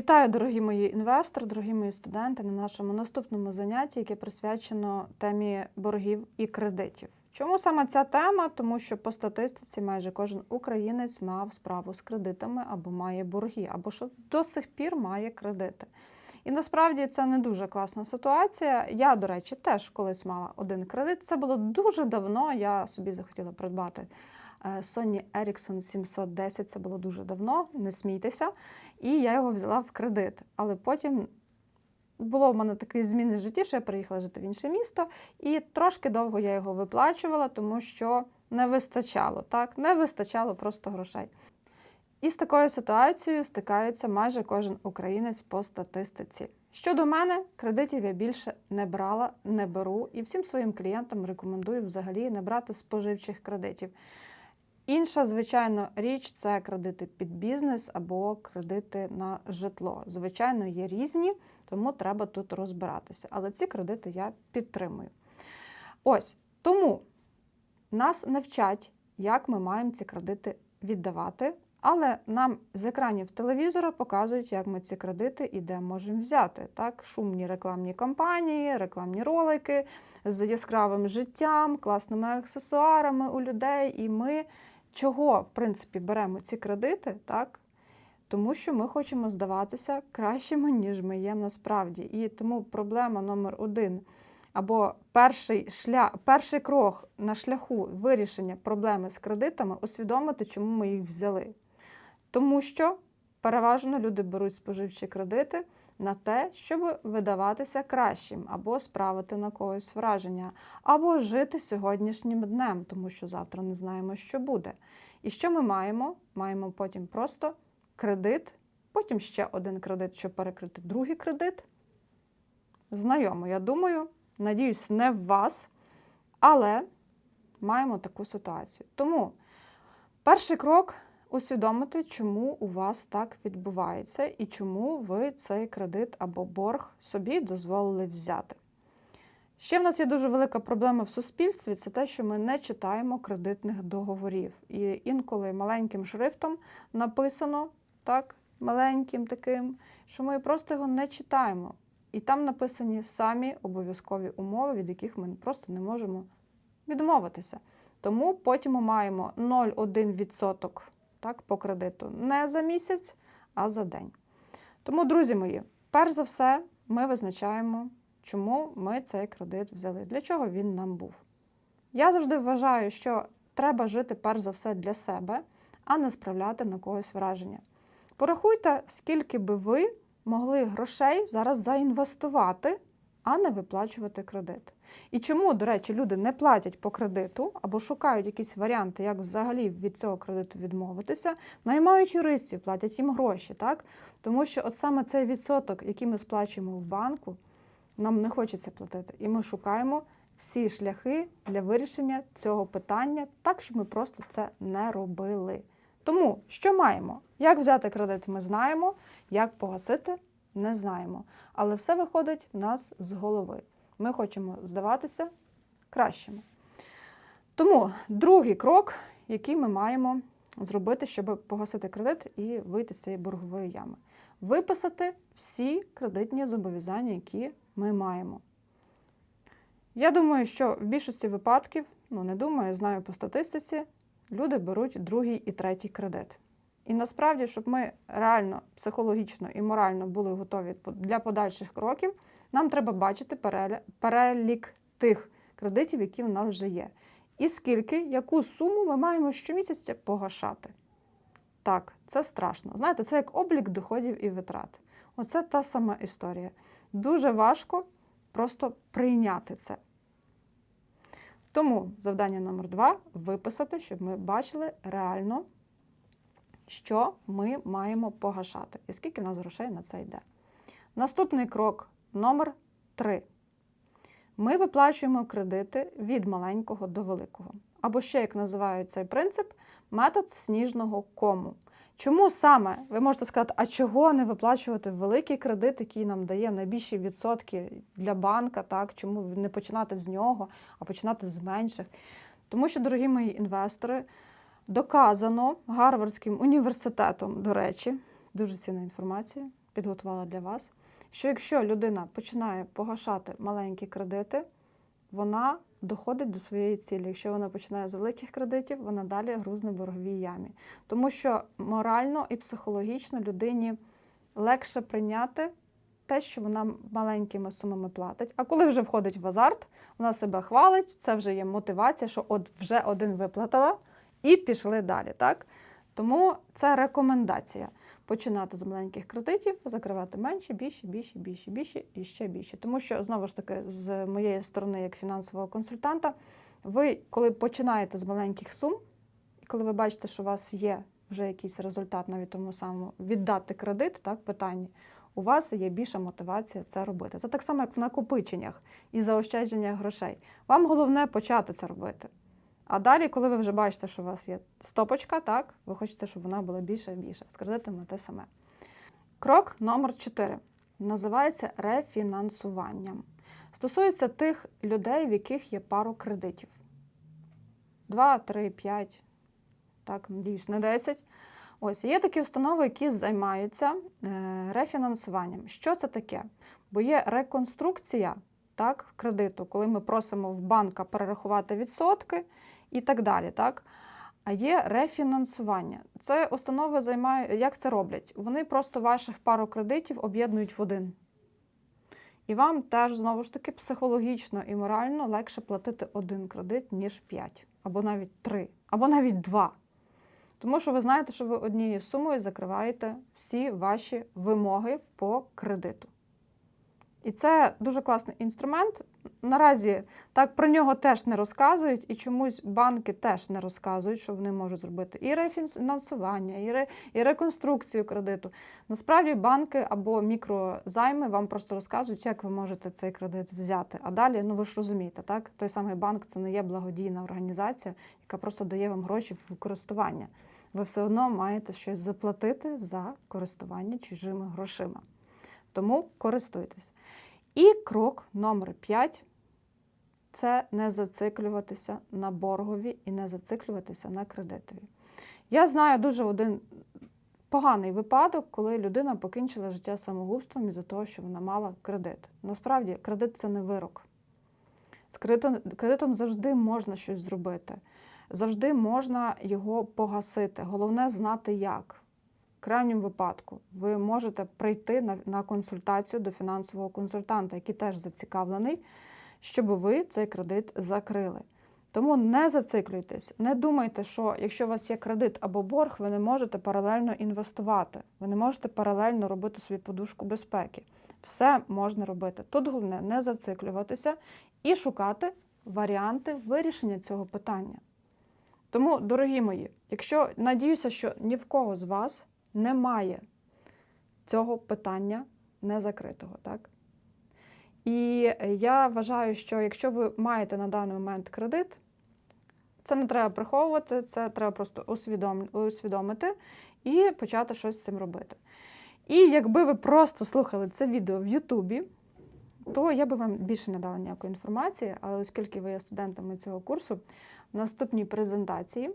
Вітаю, дорогі мої інвестори, дорогі мої студенти, на нашому наступному занятті, яке присвячено темі боргів і кредитів. Чому саме ця тема? Тому що по статистиці майже кожен українець мав справу з кредитами або має борги, або що до сих пір має кредити. І насправді це не дуже класна ситуація. Я, до речі, теж колись мала один кредит. Це було дуже давно. Я собі захотіла придбати Sony Ericsson 710. Це було дуже давно, не смійтеся. І я його взяла в кредит. Але потім було в мене такий зміни в житті, що я приїхала жити в інше місто, і трошки довго я його виплачувала, тому що не вистачало. Так, не вистачало просто грошей. І з такою ситуацією стикається майже кожен українець по статистиці. Щодо мене, кредитів я більше не брала, не беру, і всім своїм клієнтам рекомендую взагалі не брати споживчих кредитів. Інша, звичайно, річ це кредити під бізнес або кредити на житло. Звичайно, є різні, тому треба тут розбиратися. Але ці кредити я підтримую. Ось тому нас не вчать, як ми маємо ці кредити віддавати. Але нам з екранів телевізора показують, як ми ці кредити і де можемо взяти. Так, шумні рекламні кампанії, рекламні ролики з яскравим життям, класними аксесуарами у людей. І ми чого, в принципі, беремо ці кредити, так? Тому що ми хочемо здаватися кращими, ніж ми є насправді. І тому проблема номер один. Або перший шлях, перший крок на шляху вирішення проблеми з кредитами усвідомити, чому ми їх взяли. Тому що переважно люди беруть споживчі кредити на те, щоб видаватися кращим, або справити на когось враження, або жити сьогоднішнім днем, тому що завтра не знаємо, що буде. І що ми маємо? Маємо потім просто кредит, потім ще один кредит, щоб перекрити другий кредит. Знайомо, я думаю, надіюсь, не в вас, але маємо таку ситуацію. Тому перший крок усвідомити, чому у вас так відбувається і чому ви цей кредит або борг собі дозволили взяти. Ще в нас є дуже велика проблема в суспільстві це те, що ми не читаємо кредитних договорів. І інколи маленьким шрифтом написано так, маленьким таким, що ми просто його не читаємо. І там написані самі обов'язкові умови, від яких ми просто не можемо відмовитися. Тому потім ми маємо 0,1% так, по кредиту не за місяць, а за день. Тому, друзі мої, перш за все, ми визначаємо, чому ми цей кредит взяли, для чого він нам був. Я завжди вважаю, що треба жити перш за все для себе, а не справляти на когось враження. Порахуйте, скільки би ви могли грошей зараз заінвестувати, а не виплачувати кредит. І чому, до речі, люди не платять по кредиту або шукають якісь варіанти, як взагалі від цього кредиту відмовитися, наймають юристів, платять їм гроші, так? Тому що от саме цей відсоток, який ми сплачуємо в банку, нам не хочеться платити. І ми шукаємо всі шляхи для вирішення цього питання, так, щоб ми просто це не робили. Тому що маємо? Як взяти кредит, ми знаємо, як погасити не знаємо. Але все виходить в нас з голови. Ми хочемо здаватися кращими. Тому другий крок, який ми маємо зробити, щоб погасити кредит і вийти з цієї боргової ями. Виписати всі кредитні зобов'язання, які ми маємо. Я думаю, що в більшості випадків, ну не думаю, знаю по статистиці, люди беруть другий і третій кредит. І насправді, щоб ми реально психологічно і морально були готові для подальших кроків, нам треба бачити перелік тих кредитів, які в нас вже є. І скільки, яку суму ми маємо щомісяця погашати. Так, це страшно. Знаєте, це як облік доходів і витрат. Оце та сама історія. Дуже важко просто прийняти це. Тому завдання номер два виписати, щоб ми бачили реально що ми маємо погашати, і скільки в нас грошей на це йде. Наступний крок номер 3. Ми виплачуємо кредити від маленького до великого. Або ще, як називають цей принцип, метод сніжного кому. Чому саме ви можете сказати, а чого не виплачувати великий кредит, який нам дає найбільші відсотки для банка, так? чому не починати з нього, а починати з менших? Тому що, дорогі мої інвестори, доказано Гарвардським університетом, до речі, дуже цінна інформація. підготувала для вас, що якщо людина починає погашати маленькі кредити, вона доходить до своєї цілі. Якщо вона починає з великих кредитів, вона далі грузне в борговій ямі. Тому що морально і психологічно людині легше прийняти те, що вона маленькими сумами платить. А коли вже входить в азарт, вона себе хвалить, це вже є мотивація, що от вже один виплатила і пішли далі. Так? Тому це рекомендація починати з маленьких кредитів, закривати менше, більше, більше, більше, більше і ще більше. Тому що, знову ж таки, з моєї сторони, як фінансового консультанта, ви, коли починаєте з маленьких сум, і коли ви бачите, що у вас є вже якийсь результат, навіть тому самому віддати кредит, так, питання, у вас є більша мотивація це робити. Це так само, як в накопиченнях і заощадженнях грошей. Вам головне почати це робити. А далі, коли ви вже бачите, що у вас є стопочка, так, ви хочете, щоб вона була більше і більше. З кредитами те саме. Крок номер 4 називається рефінансуванням. Стосується тих людей, в яких є пару кредитів. 2, 3, 5, так, надіюсь, не 10. Ось є такі установи, які займаються е, рефінансуванням. Що це таке? Бо є реконструкція так, кредиту, коли ми просимо в банка перерахувати відсотки і так далі. Так? А є рефінансування. Це установи займають, як це роблять? Вони просто ваших пару кредитів об'єднують в один. І вам теж, знову ж таки, психологічно і морально легше платити один кредит, ніж п'ять, або навіть три, або навіть два. Тому що ви знаєте, що ви однією сумою закриваєте всі ваші вимоги по кредиту. І це дуже класний інструмент. Наразі так про нього теж не розказують, і чомусь банки теж не розказують, що вони можуть зробити і рефінансування, і, ре, і реконструкцію кредиту. Насправді банки або мікрозайми вам просто розказують, як ви можете цей кредит взяти. А далі, ну ви ж розумієте, так той самий банк це не є благодійна організація, яка просто дає вам гроші в користування. Ви все одно маєте щось заплатити за користування чужими грошима. Тому користуйтесь. І крок номер 5 це не зациклюватися на боргові і не зациклюватися на кредитові. Я знаю дуже один поганий випадок, коли людина покінчила життя самогубством із-за того, що вона мала кредит. Насправді, кредит це не вирок. З кредитом, кредитом завжди можна щось зробити, завжди можна його погасити. Головне знати як. В крайньому випадку ви можете прийти на, на консультацію до фінансового консультанта, який теж зацікавлений, щоб ви цей кредит закрили. Тому не зациклюйтесь, не думайте, що якщо у вас є кредит або борг, ви не можете паралельно інвестувати, ви не можете паралельно робити собі подушку безпеки. Все можна робити. Тут головне не зациклюватися і шукати варіанти вирішення цього питання. Тому, дорогі мої, якщо надіюся, що ні в кого з вас немає цього питання незакритого. Так? І я вважаю, що якщо ви маєте на даний момент кредит, це не треба приховувати, це треба просто усвідомити і почати щось з цим робити. І якби ви просто слухали це відео в Ютубі, то я би вам більше не дала ніякої інформації, але оскільки ви є студентами цього курсу, в наступній презентації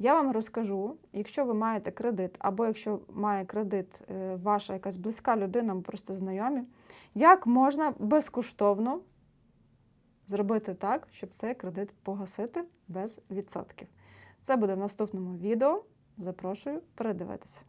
я вам розкажу, якщо ви маєте кредит, або якщо має кредит е, ваша якась близька людина, просто знайомі, як можна безкоштовно зробити так, щоб цей кредит погасити без відсотків. Це буде в наступному відео. Запрошую передивитися.